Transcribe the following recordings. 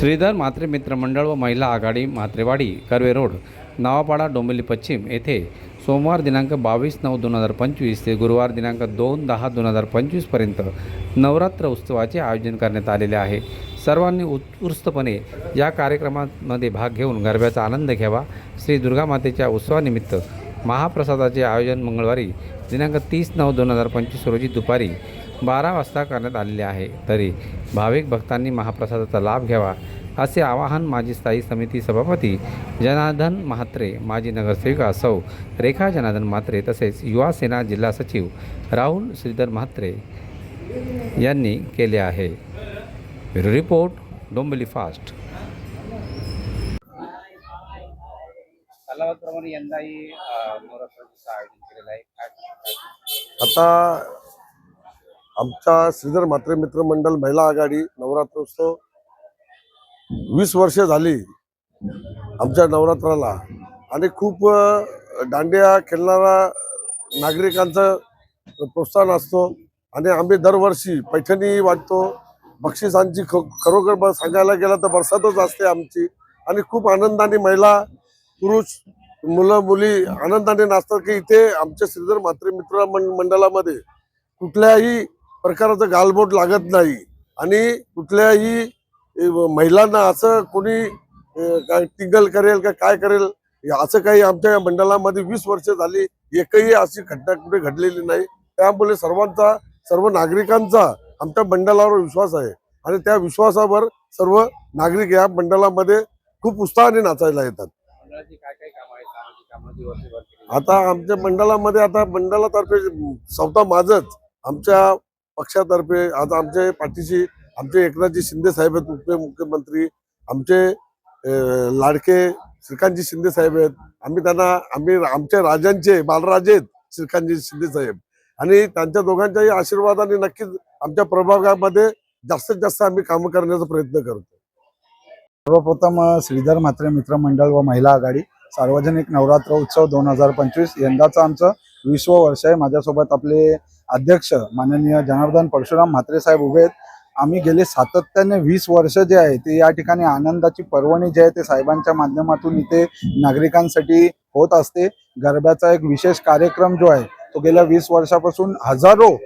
श्रीधर म्हात्रे मित्र मंडळ व महिला आघाडी म्हात्रेवाडी कर्वे रोड नावापाडा डोंबिवली पश्चिम येथे सोमवार दिनांक बावीस नऊ दोन हजार पंचवीस ते गुरुवार दिनांक दोन दहा दोन हजार पंचवीसपर्यंत नवरात्र उत्सवाचे आयोजन करण्यात आलेले आहे. सर्वांनी उत्कृष्टपणे या कार्यक्रमामध्ये भाग घेऊन गरब्याचा आनंद घ्यावा. श्री दुर्गा मातेच्या उत्सवानिमित्त महाप्रसादाचे आयोजन मंगळवारी दिनांक तीस नऊ दोन हजार पंचवीस रोजी दुपारी बारा वाजता करण्यात आलेले आहे. तरी भाविक भक्तांनी महाप्रसादाचा लाभ घ्यावा असे आवाहन माजी स्थायी समिती सभापती जनार्दन म्हात्रे माजी नगरसेविका सौ रेखा जनार्दन म्हात्रे तसेच युवा सेना जिल्हा सचिव राहुल श्रीधर म्हात्रे यांनी केले आहे. Report Dombivli fast. यंदाही आयोजन केलेलं आहे. आता आमच्या श्रीधर म्हात्रे मित्रमंडळ महिला आघाडी नवरात्रोत्सव वीस वर्ष झाली आमच्या नवरात्राला. आणि खूप दांडिया खेळणारा नागरिकांचं प्रोत्साहन असतो. आणि आम्ही दरवर्षी पैठणी वाटतो. बक्षिसांची ख खरोखर ब- सांगायला गेलं तर बरसातच असते आमची. आणि खूप आनंदाने महिला पुरुष मुलं मुली आनंदाने नाचतात की इथे आमच्या श्रीधर मात्रे मित्र मंडळामध्ये कुठल्याही प्रकाराचं गालबोट लागत नाही. आणि कुठल्याही महिलांना असं कोणी काय टिंगल करेल का काय करेल असं काही आमच्या या मंडळामध्ये वीस वर्ष झाली एकही अशी घटना कुठे घडलेली नाही. त्यामुळे सर्वांचा सर्व नागरिकांचा आमच्या मंडळावर विश्वास आहे. आणि त्या विश्वासावर सर्व नागरिक या मंडळामध्ये खूप उत्साहाने नाचायला येतात. आता आमच्या मंडळामध्ये आता मंडळातर्फे स्वतः माझच आमच्या पक्षातर्फे आता आमच्या पाठीशी आमचे एकनाथजी शिंदे साहेब आहेत उपमुख्यमंत्री. आमचे लाडके श्रीकांतजी शिंदे साहेब आहेत. आम्ही त्यांना आम्ही आमच्या राजांचे बालराजे आहेत श्रीकांतजी शिंदे साहेब. आणि त्यांच्या दोघांच्याही आशीर्वादाने नक्कीच आमच्या प्रभागामध्ये जास्तीत जास्त आम्ही कामं करण्याचा प्रयत्न करतो सर्वप्रथम श्रीधर म्हात्रे मित्र मंडळ व महिला आघाडी सार्वजनिक नवरात्र उत्सव दोन हजार पंचवीस यंदाचं आमचं विश्व वर्ष आहे. माझ्यासोबत आपले अध्यक्ष माननीय जनार्दन परशुराम म्हात्रे साहेब उभे आहेत. आम्ही गेले सातत्याने वीस वर्ष जे आहे ते या ठिकाणी आनंदाची पर्वणी जे आहे ते साहेबांच्या माध्यमातून इथे नागरिकांसाठी होत असते. गरब्याचा एक विशेष कार्यक्रम जो आहे तो गेल्या वीस वर्षापासून हजारो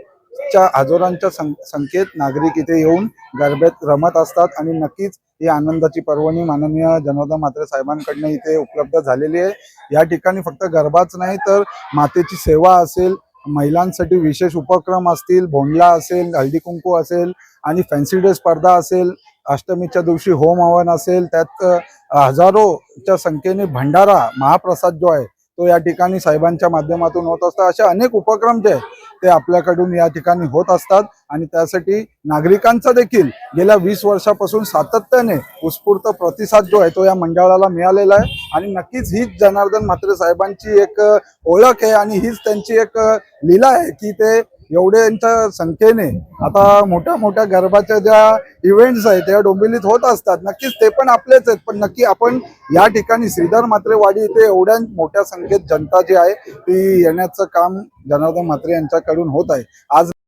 च्या हजारांच्या सं- संख्येत नागरिक इथे येऊन गरब्यात रमत असतात आणि नक्कीच ही आनंदाची पर्वणी माननीय जनार्दन म्हात्रे साहेबांकडनं इथे उपलब्ध झालेली आहे. या ठिकाणी फक्त गरबाच नाही तर मातेची सेवा असेल महिलांसाठी विशेष उपक्रम असतील भोंडला असेल हळदी कुंकू असेल आणि फॅन्सी ड्रेस स्पर्धा असेल अष्टमीच्या दिवशी होम हवन असेल त्यात हजारोच्या संख्येने भंडारा महाप्रसाद जो आहे तो या ठिकाणी साहेबांच्या माध्यमातून होत असतो. असे अनेक उपक्रम जे आहेत ते आपल्याकडून या ठिकाणी होत असतात. आणि त्यासाठी नागरिकांचा देखील गेल्या वीस वर्षापासून सातत्याने उत्स्फूर्त प्रतिसाद जो आहे तो या मंडळाला मिळालेला आहे. आणि नक्कीच हीच जनार्दन म्हात्रे साहेबांची एक ओळख आहे आणि हीच त्यांची एक लीला आहे की ते एवढ्यांच्या संख्येने आता मोठ्या मोठ्या गरबाच्या ज्या इव्हेंट्स आहेत त्या डोंबिवलीत होत असतात. नक्कीच ते पण आपलेच आहेत पण नक्की आपण या ठिकाणी श्रीधर म्हात्रे वाडी इथे एवढ्या मोठ्या संख्येत जनता जी आहे ती येण्याचं काम जनार्दन म्हात्रे यांच्याकडून होत आहे. आज